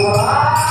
Uau!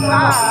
Mother,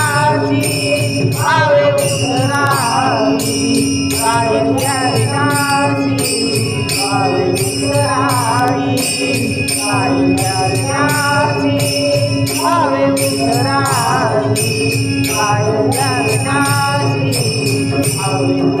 Bhave मित्रासी आय जगदासी भावे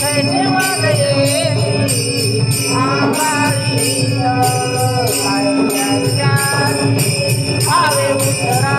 Thank you. सेविता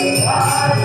아